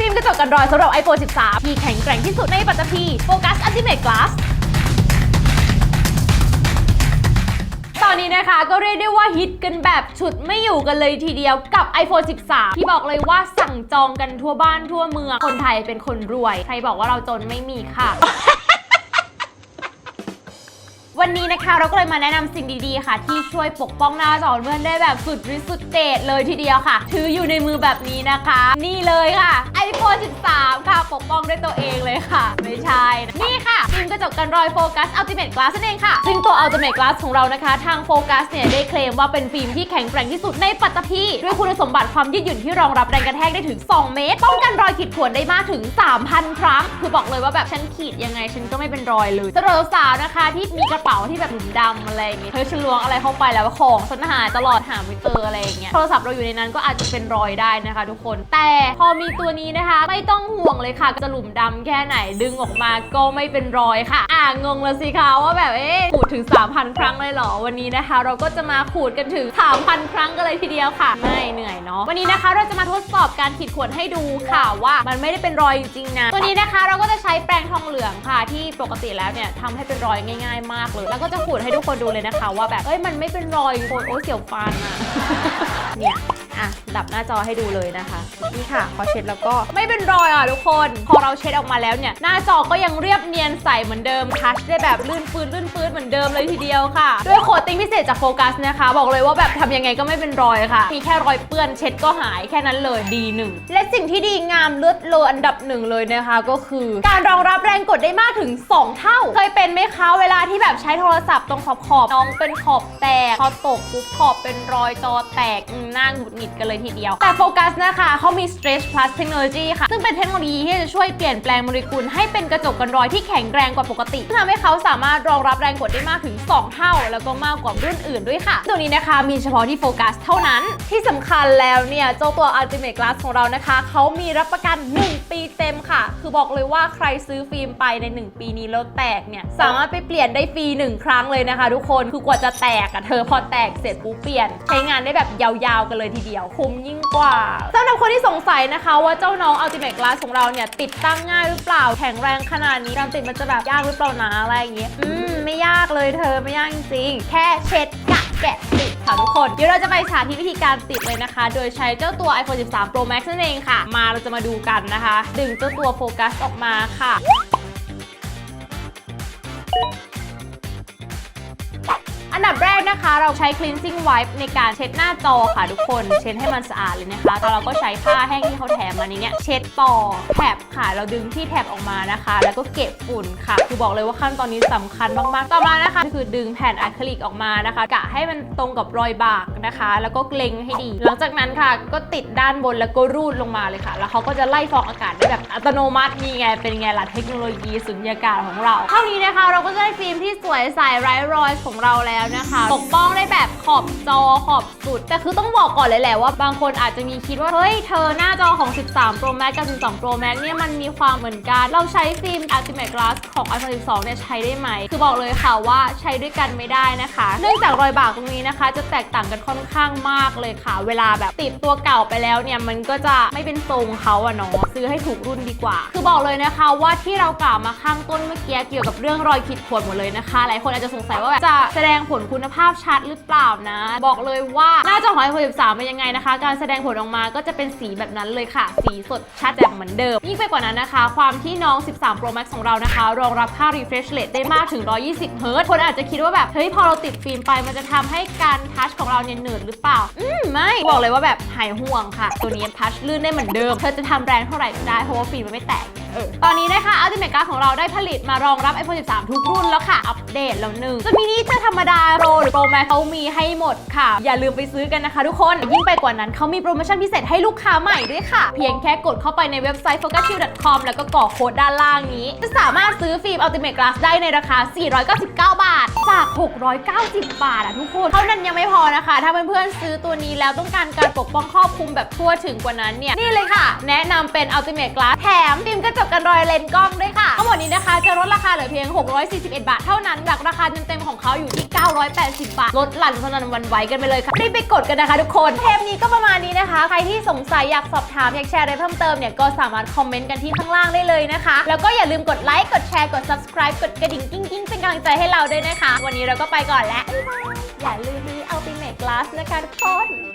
ฟิล์มกระจกกันรอยสำหรับ iPhone 13 ที่แข็งแกร่งที่สุดในปัตตภี Focus Ultimate Glass ตอนนี้นะคะก็เรียกได้ว่าฮิตกันแบบฉุดไม่อยู่กันเลยทีเดียวกับ iPhone 13 ที่บอกเลยว่าสั่งจองกันทั่วบ้านทั่วเมือง คนไทยเป็นคนรวย ใครบอกว่าเราจนไม่มีค่ะ วันนี้นะคะเราก็เลยมาแนะนำสิ่งดีๆค่ะ ที่ช่วยปกป้องหน้าจอเพื่อนได้แบบสุดฤทธิ์สุดเดชเลยทีเดียวค่ะ ถืออยู่ในมือแบบนี้นะคะ นี่เลยค่ะ ปกป้องด้วยตัวเองเลยค่ะ ไม่ใช่ นี่ค่ะฟิล์มกระจกกันรอยโฟกัส Ultimate Glass นั่นเองค่ะ ซึ่งตัว Ultimate Glass ของเรานะคะ ทางโฟกัสเนี่ยได้เคลมว่าเป็นฟิล์มที่แข็งแกร่งที่สุดในปัตตภีด้วยคุณสมบัติความยืดหยุ่นที่รองรับแรงกระแทกได้ถึง 2 เมตร ป้องกันรอยขีดข่วนได้มากถึง 3,000 ครั้ง คือบอกเลยว่าแบบฉันขีดยังไงฉันก็ไม่เป็นรอยเลยสำหรับสาวนะคะ ที่มีกระเป๋าที่แบบหลุมดำอะไรอย่างเงี้ยเฮ้ยฉันล้วงอะไรเข้าไปแล้วของฉันหายตลอดหาไม่เจออะไรอย่างเงี้ยโทรศัพท์เราอยู่ในนั้นก็อาจจะเป็นรอยได้นะคะ ทุกคน แต่พอมีตัวนี้นะคะ ไม่ต้องห่วงเลยค่ะจะหลุมดำแค่ไหนดึงออกมาก็ไม่เป็นรอยค่ะ อ่างงแล้วสิคะว่าแบบเอ๊ะขูดถึง 3,000 ครั้งเลยเหรอ วันนี้นะคะ เราก็จะมาขูดกันถึง 3,000 ครั้งกันเลยทีเดียวค่ะ ไม่เหนื่อยเนาะวันนี้นะคะเราจะมาทดสอบการขีดข่วนให้ดูค่ะว่ามันไม่ได้เป็นรอยจริงๆนะตัวนี้นะคะเราก็จะใช้แปรงทองเหลืองค่ะ ที่ปกติแล้วเนี่ยทำให้เป็นรอยง่าย ๆ มากเลย แล้วก็จะขูดให้ทุกคนดูเลยนะคะ ว่าแบบเอ้ยมันไม่เป็นรอยคนโอ้ยเสียวฟันอะเนี่ย อะ ดับหน้าจอให้ดูเลยนะคะ นี่ค่ะพอเช็ดแล้วก็ไม่เป็นรอยอะทุกคน พอเราเช็ดออกมาแล้วเนี่ย หน้าจอก็ยังเรียบเนียนใสเหมือนเดิมทัชได้แบบลื่นปืนลื่นปืนเหมือนเดิมเลยทีเดียวค่ะ ด้วยโคตติ้งพิเศษจากโฟกัสนะคะ บอกเลยว่าแบบทำยังไงก็ไม่เป็นรอยค่ะ มีแค่รอยเปื้อนเช็ดก็หายแค่นั้นเลยดีหนึ่งและสิ่งที่ดีงามเลือดเลออันดับหนึ่งเลยนะคะ ก็คือ การรองรับแรงกดได้มากถึง 2 เท่า เคยเป็นไหมคะเวลาที่แบบใช้โทรศัพท์ตรงขอบขอบน้องเป็นขอบแตกพอตกปุ๊บขอบเป็นรอยจอแตกอืมหน้าหงุดหงิดกันเลยทีเดียว แต่โฟกัสนะคะเขามี Stretch Plus Technology ค่ะ ซึ่งเป็นเทคโนโลยีที่จะช่วยเปลี่ยนแปลงโมเลกุลให้เป็นกระจกกันรอยที่แข็งแรงกว่าปกติทำให้เขาสามารถรองรับแรงกดได้มากถึง 2 เท่า แล้วก็มากกว่ารุ่นอื่นด้วยค่ะ ตัวนี้นะคะมีเฉพาะที่โฟกัสเท่านั้น ที่สำคัญแล้วเนี่ยเจ้าตัว Ultimate Glass ของเรานะคะเขามีรับประกัน 1 ปี ต็มค่ะ คือบอกเลยว่าใครซื้อฟิล์มไปใน 1 ปีนี้แล้วแตกเนี่ย สามารถไปเปลี่ยนได้ฟรี 1 ครั้งเลยนะคะ ทุกคน คือกว่าจะแตกอะเธอพอแตกเสร็จปุ๊บเปลี่ยน ใช้งานได้แบบยาวๆกันเลยทีเดียว คุ้มยิ่งกว่าสำหรับคนที่สงสัยนะคะ ว่าเจ้าน้อง Ultimate Glass ของเราเนี่ยติดตั้งง่ายหรือเปล่า แข็งแรงขนาดนี้การติดมันจะแบบยากหรือเปล่านะอะไรอย่างเงี้ย อืมไม่ยากเลยเธอไม่ยากจริงๆแค่เช็ดกะ แกะติดค่ะทุกคน เดี๋ยวเราจะไปสาธิตวิธีการติดเลยนะคะ โดยใช้เจ้าตัว iPhone 13 Pro Max นั่นเองค่ะ มาเราจะมาดูกันนะคะ ดึงเจ้าตัวโฟกัสออกมาค่ะ อันดับแรกนะคะเราใช้ cleansing wipe ในการเช็ดหน้าจอค่ะทุกคนเช็ดให้มันสะอาดเลยนะคะแล้วเราก็ใช้ผ้าแห้งที่เขาแถมมาในเนี้ยเช็ดต่อแถบค่ะเราดึงที่แถบออกมานะคะ แล้วก็เก็บฝุ่นค่ะ คือบอกเลยว่าขั้นตอนนี้สำคัญมากๆ ต่อมานะคะ คือดึงแผ่นอะคริลิกออกมานะคะกะให้มันตรงกับรอยบากนะคะ แล้วก็เกรงให้ดี หลังจากนั้นค่ะก็ติดด้านบนแล้วก็รูดลงมาเลยค่ะ แล้วเขาก็จะไล่ฟองอากาศได้แบบอัตโนมัตินี่ไงเป็นไงล่ะเทคโนโลยีสุญญากาศของเรา เท่านี้นะคะ เราก็จะได้ฟิล์มที่สวยใสไร้รอยของเราแล้วนะคะ ปกป้องได้แบบขอบจอขอบสุด แต่คือต้องบอกก่อนเลยแหละว่าบางคนอาจจะมีคิดว่า เฮ้ย เธอหน้าจอของ 13 Pro Max กับ 12 Pro Max เนี่ยมันมีความเหมือนกัน เราใช้ฟิล์ม Ultimate Glass ของ iPhone 12 เนี่ยใช้ได้ไหม คือบอกเลยค่ะว่าใช้ด้วยกันไม่ได้นะคะ เนื่องจากรอยบากตรงนี้นะคะ จะแตกต่างกันค่อนข้างมากเลยค่ะ เวลาแบบติดตัวเก่าไปแล้วเนี่ยมันก็จะไม่เป็นทรงเขาอะเนาะซื้อให้ถูกรุ่นดีกว่า คือบอกเลยนะคะว่าที่เรากล่าวมาข้างต้นเมื่อกี้เกี่ยวกับเรื่องรอยขีดข่วนหมดเลยนะคะ หลายคนอาจจะสงสัยว่าแบบจะแสดงผผลคุณภาพชัดหรือเปล่านะ บอกเลยว่าหน้าจอของ iPhone 13เป็นยังไงนะคะ การแสดงผลออกมาก็จะเป็นสีแบบนั้นเลยค่ะ สีสดชัดแจ่มเหมือนเดิม ยิ่งไปกว่านั้นนะคะ ความที่น้อง 13 Pro Max ของเรานะคะ รองรับค่า refresh rate ได้มากถึง 120เฮิรตคนอาจจะคิดว่าแบบเฮ้ยพอเราติดฟิล์มไปมันจะทำให้การทัชของเราเนี่ยเหนืดหรือเปล่า อืมไม่บอกเลยว่าแบบหายห่วงค่ะ ตัวนี้ทัชลื่นได้เหมือนเดิมเธอจะทำแรงเท่าไหร่ก็ได้เพราะว่าฟิล์มมันไม่แตก เออตอนนี้นะคะ Ultimate Glass ของเราได้ผลิตมารองรับ iPhone 13 ทุกรุ่นแล้วค่ะ อัปเดตแล้วหนึ่งจะมินิจะธรรมดาโรหรือ Pro Max เขามีให้หมดค่ะ อย่าลืมไปซื้อกันนะคะทุกคน ยิ่งไปกว่านั้นเขามีโปรโมชั่นพิเศษให้ลูกค้าใหม่ด้วยค่ะ เพียงแค่กดเข้าไปในเว็บไซต์ focuschill.com แล้วก็กรอกโค้ดด้านล่างนี้ จะสามารถซื้อฟิล์ม Ultimate Glass ได้ในราคา 499 บาท จาก 690 บาทอะทุกคน เท่านั้นยังไม่พอนะคะ ถ้าเพื่อนๆซื้อตัวนี้แล้วต้องการการปกป้องครอบคลุมแบบทั่วถึงกว่านั้นเนี่ยนี่เลยค่ะ แนะนำเป็น Ultimate Glass แถมฟิล์มกระจบกันรอยเลนส์กล้องด้วยค่ะ ทั้งหมดนี้นะคะจะลดราคาเหลือเพียง 641 บาทเท่านั้นจากราคาเต็มๆของเขาอยู่ที่ 980 บาท ลดหลั่นสนันวันไหวกันไปเลยค่ะรีบไปกดกันนะคะทุกคน เทปนี้ก็ประมาณนี้นะคะ ใครที่สงสัยอยากสอบถามอยากแชร์อะไรเพิ่มเติมเนี่ยก็สามารถคอมเมนต์กันที่ข้างล่างได้เลยนะคะ แล้วก็อย่าลืมกดไลค์กดแชร์กด subscribe กดกระดิ่งกิ้งกิ้งๆเป็นกำลังใจให้เราด้วยนะคะ วันนี้เราก็ไปก่อนแล้วอย่าลืมมี Ultimate Glass นะคะทุกคน